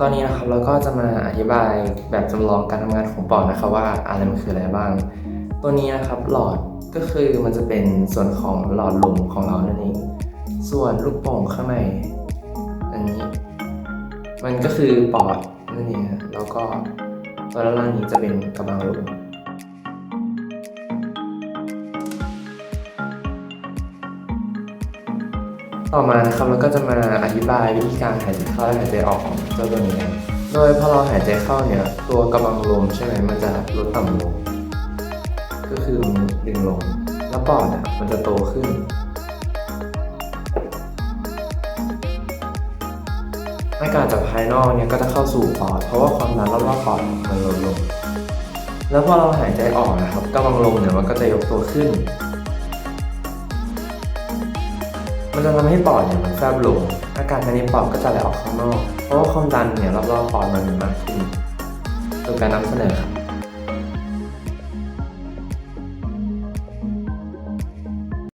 ตอนนี้นะครับเราก็จะมาอธิบายแบบจำลองการทำงานของปอดนะครับว่าอะไรมันคืออะไรบ้าง ตัวนี้นะครับหลอดก็คือมันจะเป็นส่วนของหลอดลมของเรานั่นเอง ส่วนลูกโป่งข้างในอันนี้ มันก็คือปอดนั่นเองแล้วก็ตัวด้านล่างนี้จะเป็นกระบังลม ต่อมานะครับเราก็จะมาอธิบายวิธีการหายใจเข้าและหายใจออกของเจ้าตัวนี้โดยพอเราหายใจเข้าเนี่ยตัวกระบังลมใช่ไหมมันจะลดต่ำลง ก็คือมันดึงลง แล้วปอดอะมันจะโตขึ้นอากาศจากภายนอกเนี่ยก็จะเข้าสู่ปอด เพราะว่าความดันรอบๆปอดมันลดลง แล้วพอเราหายใจออกนะครับกระบังลมเนี่ยมันก็จะยกตัวขึ้น มันจะทำให้ปอดเนี่ยมันแฟบลง อากาศภายในปอดก็จะไหลออกข้างนอก เพราะว่าความดันเนี่ยรอบๆปอดมันมีมากขึ้นตัวการนำเสนอครับ